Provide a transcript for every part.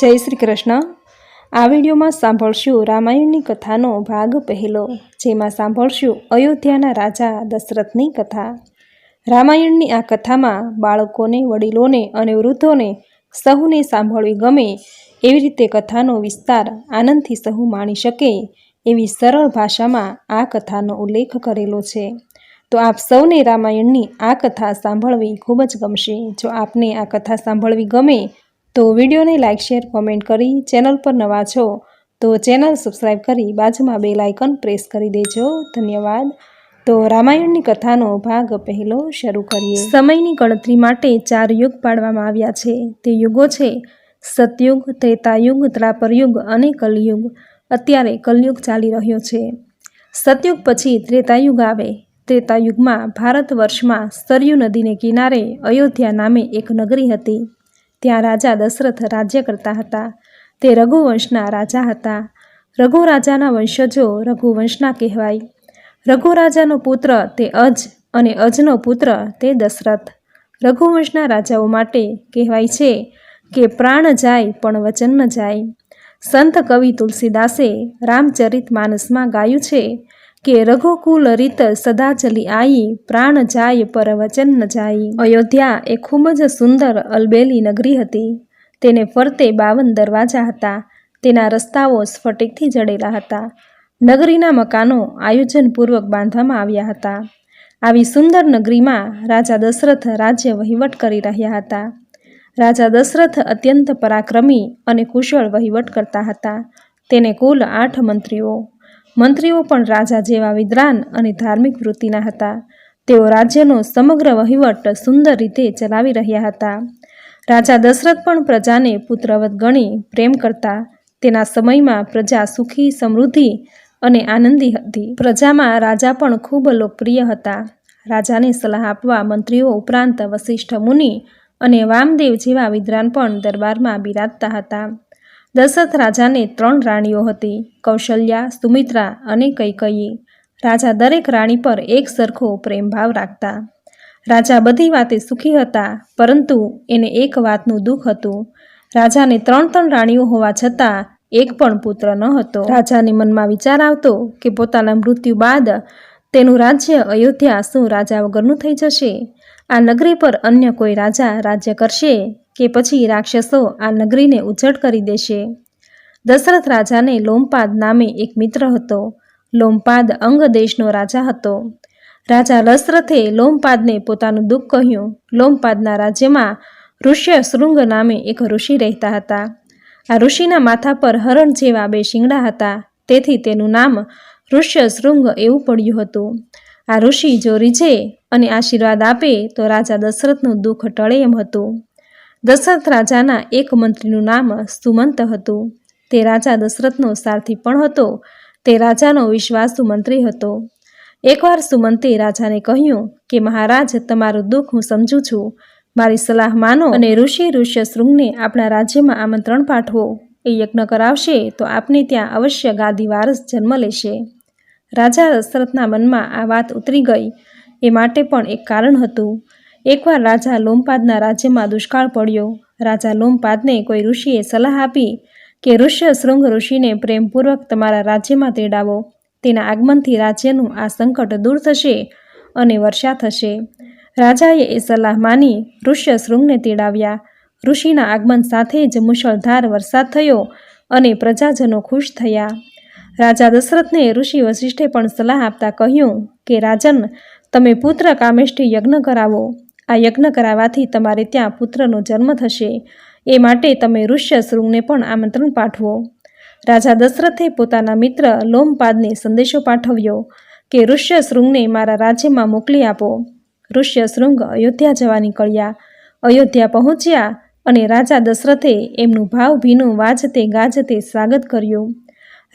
જય શ્રી કૃષ્ણ. આ વિડીયોમાં સાંભળશું રામાયણની કથાનો ભાગ પહેલો, જેમાં સાંભળશું અયોધ્યાના રાજા દશરથની કથા. રામાયણની આ કથામાં બાળકોને, વડીલોને અને વૃદ્ધોને સહુને સાંભળવી ગમે એવી રીતે કથાનો વિસ્તાર આનંદથી સહુ માણી શકે એવી સરળ ભાષામાં આ કથાનો ઉલ્લેખ કરેલો છે. તો આપ સૌને રામાયણની આ કથા સાંભળવી ખૂબ જ ગમશે. જો આપને આ કથા સાંભળવી ગમે તો વિડીયોને લાઇક શેર, કોમેન્ટ કરી ચેનલ પર નવા છો તો ચેનલ સબસ્ક્રાઈબ કરી બાજુમાં બે લાઇકન પ્રેસ કરી દેજો. ધન્યવાદ. તો રામાયણની કથાનો ભાગ પહેલો શરૂ કરીએ. સમયની ગણતરી માટે ચાર યુગ પાડવામાં આવ્યા છે. તે યુગો છે સતયુગ, ત્રેતાયુગ, ત્રાપરયુગ અને કલયુગ. અત્યારે કલયુગ ચાલી રહ્યો છે. સતયુગ પછી ત્રેતાયુગ આવે. ત્રેતાયુગમાં ભારત વર્ષમાં સરયુ નદીને કિનારે અયોધ્યા નામે એક નગરી હતી. ત્યાં રાજા દશરથ રાજ્ય કરતા હતા. તે રઘુવંશના રાજા હતા. રઘુ રાજાના વંશજો રઘુવંશના કહેવાય. રઘુ રાજાનો પુત્ર તે અજ અને અજનો પુત્ર તે દશરથ. રઘુવંશના રાજાઓ માટે કહેવાય છે કે પ્રાણ જાય પણ વચન ન જાય. સંત કવિ તુલસીદાસે રામચરિત માનસમાં ગાયું છે કે રઘુકુલ રીત સદા ચલી આઈ, પ્રાણ જાય પર વચન ન જાય. અયોધ્યા એ ખૂબ જ સુંદર અલબેલી નગરી હતી. તેને ફરતે બાવન દરવાજા હતા. તેના રસ્તાઓ સ્ફટિકથી જડેલા હતા. નગરીના મકાનો આયોજનપૂર્વક બાંધવામાં આવ્યા હતા. આવી સુંદર નગરીમાં રાજા દશરથ રાજ્ય વહીવટ કરી રહ્યા હતા. રાજા દશરથ અત્યંત પરાક્રમી અને કુશળ વહીવટ કરતા હતા. તેને કુલ આઠ મંત્રીઓ મંત્રીઓ પણ રાજા જેવા વિદ્વાન અને ધાર્મિક વૃત્તિના હતા. તેઓ રાજ્યનો સમગ્ર વહીવટ સુંદર રીતે ચલાવી રહ્યા હતા. રાજા દશરથ પણ પ્રજાને પુત્રવત ગણી પ્રેમ કરતા. તેના સમયમાં પ્રજા સુખી, સમૃદ્ધિ અને આનંદી હતી. પ્રજામાં રાજા પણ ખૂબ લોકપ્રિય હતા. રાજાને સલાહ આપવા મંત્રીઓ ઉપરાંત વસિષ્ઠ મુનિ અને વામદેવ જેવા વિદ્વાન પણ દરબારમાં બિરાજતા હતા. દશરથ રાજાને ત્રણ રાણીઓ હતી, કૌશલ્યા, સુમિત્રા અને કૈકયી. રાજા દરેક રાણી પર એક સરખો પ્રેમભાવ રાખતા. રાજા બધી વાતે સુખી હતા, પરંતુ એને એક વાતનું દુઃખ હતું. રાજાને ત્રણ ત્રણ રાણીઓ હોવા છતાં એક પણ પુત્ર ન હતો. રાજાને મનમાં વિચાર આવતો કે પોતાના મૃત્યુ બાદ તેનું રાજ્ય અયોધ્યા શું રાજા વગરનું થઈ જશે? આ નગરી પર અન્ય કોઈ રાજા રાજ્ય કરશે? કે પછી રાક્ષસો આ નગરીને ઉજ્જડ કરી દેશે. દશરથ રાજાને લોમપાદ નામે એક મિત્ર હતો. લોમપાદ અંગ દેશનો રાજા હતો. રાજા દશરથે લોમપાદને પોતાનું દુઃખ કહ્યું. લોમપાદના રાજ્યમાં ઋષ્ય શૃંગ નામે એક ઋષિ રહેતા હતા. આ ઋષિના માથા પર હરણ જેવા બે શિંગડા હતા. તેથી તેનું નામ ઋષ્ય શૃંગ એવું પડ્યું હતું. આ ઋષિ જો રીઝે અને આશીર્વાદ આપે તો રાજા દશરથનું દુઃખ ટળે એમ હતું. દશરથ રાજાના એક મંત્રીનું નામ સુમંત હતું. તે રાજા દશરથનો સારથી પણ હતો. તે રાજાનો વિશ્વાસુ મંત્રી હતો. એકવાર સુમંતે રાજાને કહ્યું કે, મહારાજ, તમારું દુઃખ હું સમજું છું. મારી સલાહ માનો અને ઋષિ ઋષ્ય શૃંગને આપણા રાજ્યમાં આમંત્રણ પાઠવો. એ યજ્ઞ કરાવશે તો આપને ત્યાં અવશ્ય ગાદી વારસ જન્મ લેશે. રાજા દશરથના મનમાં આ વાત ઉતરી ગઈ. એ માટે પણ એક કારણ હતું. એકવાર રાજા લોમપાદના રાજ્યમાં દુષ્કાળ પડ્યો. રાજા લોમપાદને કોઈ ઋષિએ સલાહ આપી કે ઋષ્ય શૃંગ ઋષિને પ્રેમપૂર્વક તમારા રાજ્યમાં તેડાવો. તેના આગમનથી રાજ્યનું આ સંકટ દૂર થશે અને વર્ષા થશે. રાજાએ એ સલાહ માની ઋષ્ય શૃંગને તેડાવ્યા. ઋષિના આગમન સાથે જ મુશળધાર વરસાદ થયો અને પ્રજાજનો ખુશ થયા. રાજા દશરથને ઋષિ વશિષ્ઠે પણ સલાહ આપતા કહ્યું કે, રાજન, તમે પુત્ર કામેષ્ઠી યજ્ઞ કરાવો. આ યજ્ઞ કરાવવાથી તમારે ત્યાં પુત્રનો જન્મ થશે. એ માટે તમે ઋષ્ય શૃંગને પણ આમંત્રણ પાઠવો. રાજા દશરથે પોતાના મિત્ર લોમપાદને સંદેશો પાઠવ્યો કે ઋષ્ય શૃંગને મારા રાજ્યમાં મોકલી આપો. ઋષ્ય શૃંગ અયોધ્યા જવા નીકળ્યા. અયોધ્યા પહોંચ્યા અને રાજા દશરથે એમનું ભાવભીનું વાજતે ગાજતે સ્વાગત કર્યું.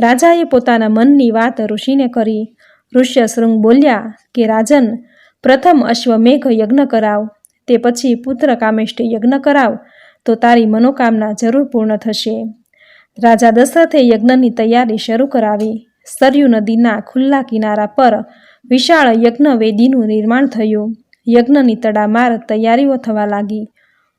રાજાએ પોતાના મનની વાત ઋષિને કરી. ઋષ્ય શૃંગ બોલ્યા કે, રાજન પ્રથમ અશ્વમેઘ યજ્ઞ કરાવ, તે પછી પુત્ર કામેષ્ઠી યજ્ઞ કરાવ, તો તારી મનોકામના જરૂર પૂર્ણ થશે. રાજા દશરથે યજ્ઞની તૈયારી શરૂ કરાવી. સરયુ નદીના ખુલ્લા કિનારા પર વિશાળ યજ્ઞ વેદીનું નિર્માણ થયું. યજ્ઞની તડામાર તૈયારીઓ થવા લાગી.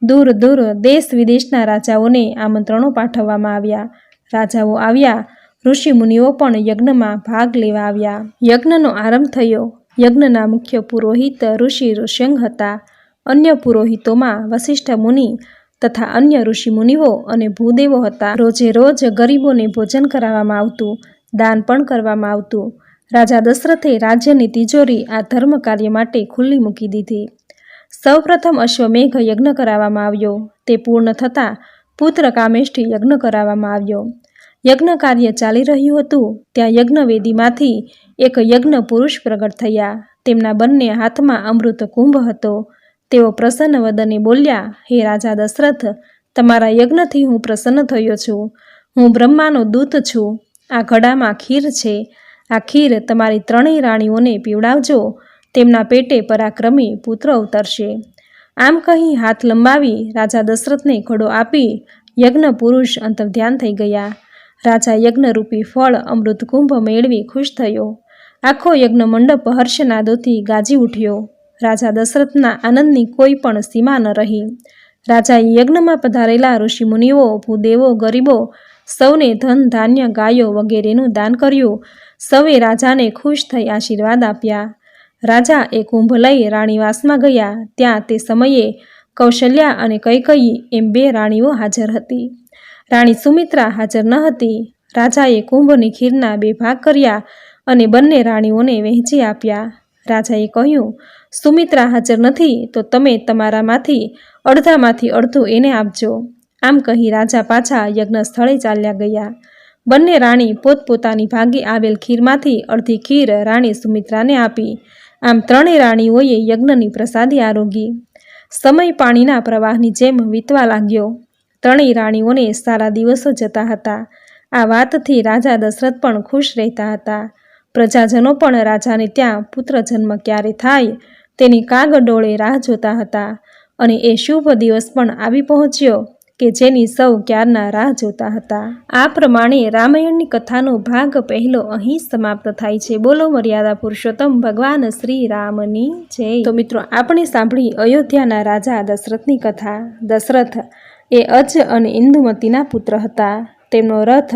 દૂર દૂર દેશ વિદેશના રાજાઓને આમંત્રણો પાઠવવામાં આવ્યા. રાજાઓ આવ્યા ઋષિ મુનિઓ પણ યજ્ઞમાં ભાગ લેવા આવ્યા. યજ્ઞનો આરંભ થયો. યજ્ઞના મુખ્ય પુરોહિત ઋષિ ઋષ્યંગ હતા. અન્ય પુરોહિતોમાં વસિષ્ઠ મુનિ તથા અન્ય ઋષિ મુનિઓ અને ભૂદેવો હતા. રોજે રોજ ગરીબોને ભોજન કરાવવામાં આવતું, દાન પણ કરવામાં આવતું. રાજા દશરથે રાજ્યની તિજોરી આ ધર્મ કાર્ય માટે ખુલ્લી મૂકી દીધી. સૌપ્રથમ અશ્વમેઘ યજ્ઞ કરાવવામાં આવ્યો. તે પૂર્ણ થતાં પુત્ર કામેષ્ઠી યજ્ઞ કરાવવામાં આવ્યો. યજ્ઞ કાર્ય ચાલી રહ્યું હતું, ત્યાં યજ્ઞવેદીમાંથી એક યજ્ઞ પુરુષ પ્રગટ થયા. તેમના બંને હાથમાં અમૃત કુંભ હતો. તેઓ પ્રસન્ન વદને બોલ્યા, હે રાજા દશરથ, તમારા યજ્ઞથી હું પ્રસન્ન થયો છું. હું બ્રહ્માનો દૂત છું. આ ઘડામાં ખીર છે. આ ખીર તમારી ત્રણેય રાણીઓને પીવડાવજો. તેમના પેટે પરાક્રમી પુત્ર અવતરશે. આમ કહી હાથ લંબાવી રાજા દશરથને ઘડો આપી યજ્ઞ પુરુષ અંતર્ધ્યાન થઈ ગયા. રાજા યજ્ઞરૂપી ફળ, અમૃત કુંભ મેળવી ખુશ થયો. આખો યજ્ઞ મંડપ હર્ષનાદોથી ગાજી ઉઠ્યો. રાજા દશરથના આનંદની કોઈ પણ સીમા ન રહી. રાજાએ યજ્ઞમાં પધારેલા ઋષિમુનિઓ, ભૂદેવો, ગરીબો સૌને ધન, ધાન્ય, ગાયો વગેરેનું દાન કર્યું. સૌએ રાજાને ખુશ થઈ આશીર્વાદ આપ્યા. રાજા એ કુંભ લઈ રાણીવાસમાં ગયા. ત્યાં તે સમયે કૌશલ્યા અને કૈકયી એમ બે રાણીઓ હાજર હતી. રાણી સુમિત્રા હાજર ન હતી. રાજાએ કુંભની ખીરના બે ભાગ કર્યા અને બંને રાણીઓને વહેંચી આપ્યા. રાજાએ કહ્યું, સુમિત્રા હાજર નથી, તો તમે તમારામાંથી અડધામાંથી અડધું એને આપજો. આમ કહી રાજા પાછા યજ્ઞ સ્થળે ચાલ્યા ગયા. બંને રાણી પોતપોતાની ભાગે આવેલ ખીરમાંથી અડધી ખીર રાણી સુમિત્રાને આપી. આમ ત્રણેય રાણીઓએ યજ્ઞની પ્રસાદી આરોગી. સમય પાણીના પ્રવાહની જેમ વીતવા લાગ્યો. ત્રણેય રાણીઓને સારા દિવસો જતા હતા. આ વાતથી રાજા દશરથ પણ ખુશ રહેતા હતા. પ્રજાજનો પણ રાજાને ત્યાં પુત્ર જન્મ ક્યારે થાય તેની કાગડોળે રાહ જોતા હતા અને એ શુભ દિવસ પણ આવી પહોંચ્યો કે જેની સૌ ક્યારના રાહ જોતા હતા. આ પ્રમાણે રામાયણની કથાનો ભાગ પહેલો અહીં સમાપ્ત થાય છે. બોલો મર્યાદા પુરુષોત્તમ, ભગવાન શ્રી રામની જય. તો મિત્રો, આપણે સાંભળી અયોધ્યાના રાજા દશરથની કથા. દશરથ એ અજ અને ઇન્દુમતીના પુત્ર હતા. તેમનો રથ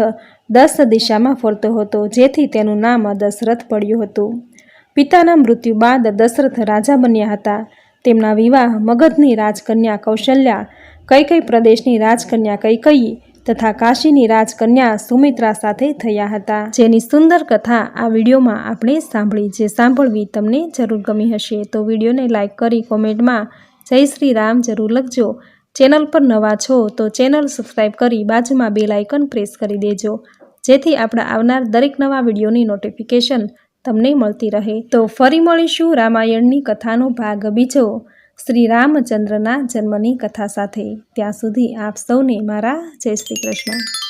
દસ દિશામાં ફરતો હતો, જેથી તેનું નામ દશરથ પડ્યું હતું. પિતાના મૃત્યુ બાદ દશરથ રાજા બન્યા હતા. તેમના વિવાહ મગધની રાજકન્યા કૌશલ્યા કઈ કઈ પ્રદેશની રાજકન્યા કૈકયી તથા કાશીની રાજકન્યા સુમિત્રા સાથે થયા હતા. જેની સુંદર કથા આ વિડીયોમાં આપણે સાંભળી, જે સાંભળવી તમને જરૂર ગમી હશે. તો વિડીયોને લાઇક કરી, કોમેન્ટમાં જય શ્રી રામ જરૂર લખજો. ચેનલ પર નવા છો તો ચેનલ સબસ્ક્રાઈબ કરી બાજુમાં બેલ આઇકન પ્રેસ કરી દેજો. જેથી આપણા આવનાર દરેક નવા વિડીયોની નોટિફિકેશન તમને મળતી રહે. તો ફરી મળીશું રામાયણની કથાનો ભાગ બીજો. શ્રી રામચંદ્રના જન્મની કથા સાથે. ત્યાં સુધી આપ સૌને મારા જય શ્રી કૃષ્ણ.